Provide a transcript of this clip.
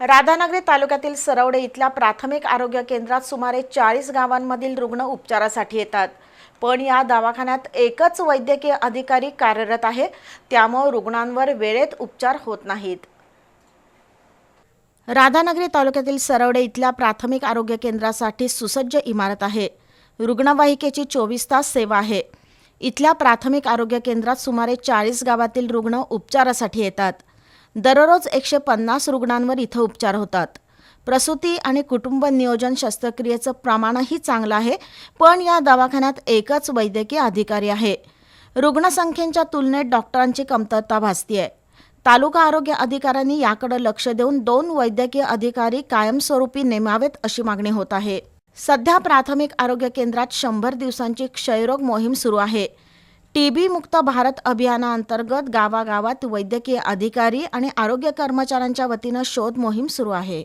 राधानगरी तालुक्यातील सरवडे इथल्या प्राथमिक आरोग्य केंद्रात सुमारे चाळीस गावांमधील रुग्ण उपचारासाठी येतात. पण या दवाखान्यात एकच वैद्यकीय अधिकारी कार्यरत आहे. त्यामुळे रुग्णांवर वेळेत उपचार होत नाहीत. राधानगरी तालुक्यातील सरवडे इथल्या प्राथमिक आरोग्य केंद्रासाठी सुसज्ज इमारत आहे. रुग्णवाहिकेची चोवीस तास सेवा आहे. इथल्या प्राथमिक आरोग्य केंद्रात सुमारे चाळीस गावातील रुग्ण उपचारासाठी येतात. दररोज एकशे पन्नास रुग्णांवर इथं उपचार होतात. प्रसूती आणि कुटुंब नियोजन शस्त्रक्रियेचं प्रमाणही चांगलं आहे पण या दवाखान्यात एकच वैद्यकीय अधिकारी आहे. रुग्णसंख्येच्या तुलनेत डॉक्टरांची कमतरता भासतीये. तालुका आरोग्य अधिकाऱ्यांनी याकडे लक्ष देऊन दोन वैद्यकीय अधिकारी कायमस्वरूपी नेमावेत अशी मागणी होत आहे. सध्या प्राथमिक आरोग्य केंद्रात शंभर दिवसांची क्षयरोग मोहीम सुरू आहे. टीबी मुक्त भारत अभियानाअंतर्गत गावागावात वैद्यकीय अधिकारी आणि आरोग्य कर्मचाऱ्यांच्या वतीनं शोध मोहीम सुरू आहे.